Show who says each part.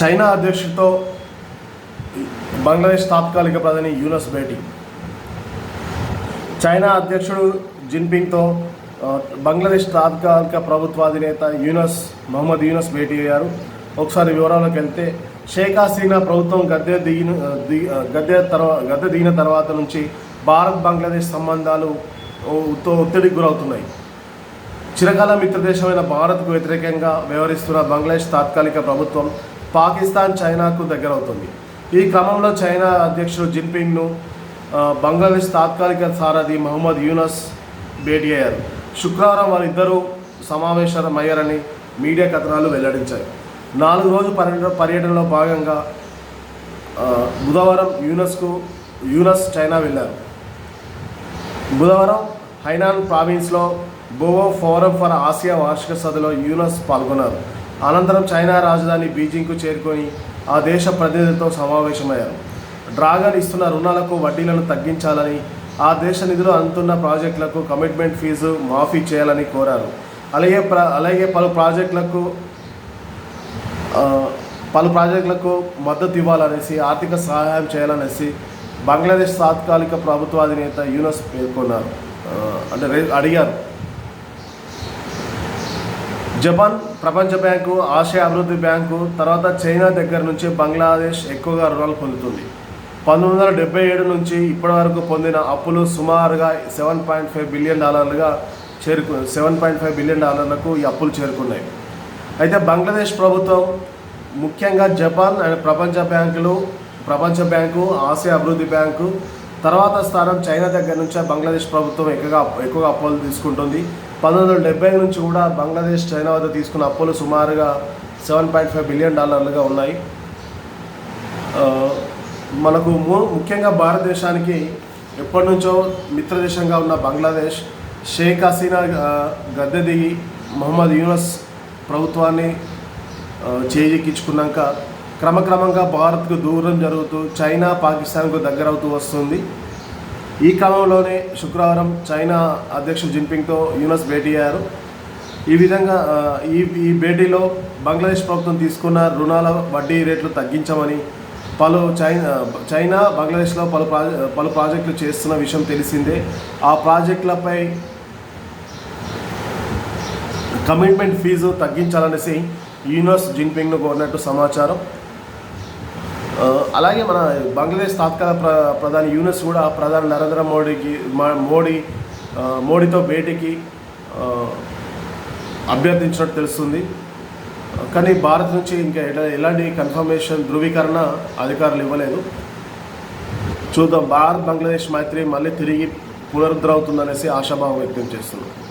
Speaker 1: China అధ్యక్షుడితో Bangladesh తాత్కాలిక ప్రధాని యూనస్ భేటీ. China అధ్యక్షుడు జిన్పింగ్తో బంగ్లాదేశ్ తాత్కాలిక ప్రభుత్వాధినేత యూనస్ మహమ్మద్ యూనస్ భేటీ అయ్యారు. ఒకసారి వివరాల్లోకి వెళ్తే షేక్ హసీనా ప్రభుత్వం గద్దె దిగిన గద్దె తర్వాత గద్దె దిగిన తర్వాత నుంచి భారత్ బంగ్లాదేశ్ సంబంధాలు ఒత్తిడికి గురవుతున్నాయి. చిరకాల మిత్రదేశమైన భారత్కు వ్యతిరేకంగా వ్యవహరిస్తున్న బంగ్లాదేశ్ తాత్కాలిక ప్రభుత్వం పాకిస్తాన్ చైనాకు దగ్గరవుతుంది. ఈ క్రమంలో చైనా అధ్యక్షుడు జిన్పింగ్ను బంగ్లాదేశ్ తాత్కాలిక సారథి మహమ్మద్ యూనస్ భేటీ అయ్యారు. శుక్రవారం వారిద్దరూ సమావేశమయ్యారని మీడియా కథనాలు వెల్లడించాయి. నాలుగు రోజు పర్యటన పర్యటనలో భాగంగా బుధవారం యూనస్కు యూనస్ చైనా వెళ్ళారు. బుధవారం హైనాన్ ప్రావిన్స్లో బోవో ఫోరం ఫర్ ఆసియా వార్షిక సభలో యూనస్ పాల్గొన్నారు. అనంతరం చైనా రాజధాని బీజింగ్కు చేరుకొని ఆ దేశ ప్రతినిధులతో సమావేశమయ్యారు. డ్రాగన్ ఇస్తున్న రుణాలకు వడ్డీలను తగ్గించాలని ఆ దేశ నిధులు అందుతున్న ప్రాజెక్టులకు కమిట్మెంట్ ఫీజు మాఫీ చేయాలని కోరారు. అలాగే ప్ర అలాగే పలు ప్రాజెక్టులకు పలు ప్రాజెక్టులకు మద్దతు ఇవ్వాలనేసి ఆర్థిక సహాయం చేయాలనేసి బంగ్లాదేశ్ తాత్కాలిక ప్రభుత్వాధినేత యూనస్ పేర్కొన్నారు. అంటే అడిగారు. జపాన్ ప్రపంచ బ్యాంకు ఆసియా అభివృద్ధి బ్యాంకు తర్వాత చైనా దగ్గర నుంచి బంగ్లాదేశ్ ఎక్కువగా రుణాలు పొందుతుంది. పంతొమ్మిది వందల డెబ్బై ఏడు నుంచి ఇప్పటి వరకు పొందిన అప్పులు సుమారుగా సెవెన్ పాయింట్ ఫైవ్ బిలియన్ డాలర్లుగా చేరుకు సెవెన్ పాయింట్ ఫైవ్ బిలియన్ డాలర్లకు ఈ అప్పులు చేరుకున్నాయి. అయితే బంగ్లాదేశ్ ప్రభుత్వం ముఖ్యంగా జపాన్ అండ్ ప్రపంచ బ్యాంకులు ప్రపంచ బ్యాంకు ఆసియా అభివృద్ధి బ్యాంకు తర్వాత స్థానం చైనా దగ్గర నుంచే బంగ్లాదేశ్ ప్రభుత్వం ఎక్కువగా ఎక్కువగా అప్పులు తీసుకుంటుంది. పంతొమ్మిది వందల డెబ్బై నుంచి కూడా బంగ్లాదేశ్ చైనా వద్ద తీసుకున్న అప్పులు సుమారుగా సెవెన్ పాయింట్ ఫైవ్ బిలియన్ డాలర్లుగా ఉన్నాయి. మనకు ముఖ్యంగా భారతదేశానికి ఎప్పటి నుంచో మిత్రదేశంగా ఉన్న బంగ్లాదేశ్ షేక్ హసీనా గద్దె దిగి మొహమ్మద్ యూనస్ ప్రభుత్వాన్ని చేజెక్కించుకున్నాక క్రమక్రమంగా భారత్కు దూరం జరుగుతూ చైనా పాకిస్తాన్కు దగ్గరవుతూ వస్తుంది. ఈ క్రమంలోనే శుక్రవారం చైనా అధ్యక్షుడు జిన్పింగ్తో యూనస్ భేటీ అయ్యారు. ఈ విధంగా ఈ ఈ భేటీలో బంగ్లాదేశ్ ప్రభుత్వం తీసుకున్న రుణాల వడ్డీ రేట్లు తగ్గించమని పలు చైనా చైనా బంగ్లాదేశ్లో పలు ప్రాజె పలు ప్రాజెక్టులు చేస్తున్న విషయం తెలిసిందే. ఆ ప్రాజెక్టులపై కమిట్మెంట్ ఫీజు తగ్గించాలనేసి యూనివర్స్ జిన్పింగ్ను కోరినట్టు సమాచారం. అలాగే మన బంగ్లాదేశ్ తాత్కాల ప్ర ప్రధాని యూనస్ కూడా ప్రధాని నరేంద్ర మోడీకి మా- మోడీ మోడీతో భేటీకి అభ్యర్థించినట్టు తెలుస్తుంది. కానీ భారత్ నుంచి ఇంకా ఎలాంటి కన్ఫర్మేషన్ ధృవీకరణ అధికారులు ఇవ్వలేదు. చూద్దాం భారత్ బంగ్లాదేశ్ మైత్రి మళ్ళీ తిరిగి పునరుద్ధరవుతుందనేసి ఆశాభావం వ్యక్తం చేస్తున్నాం.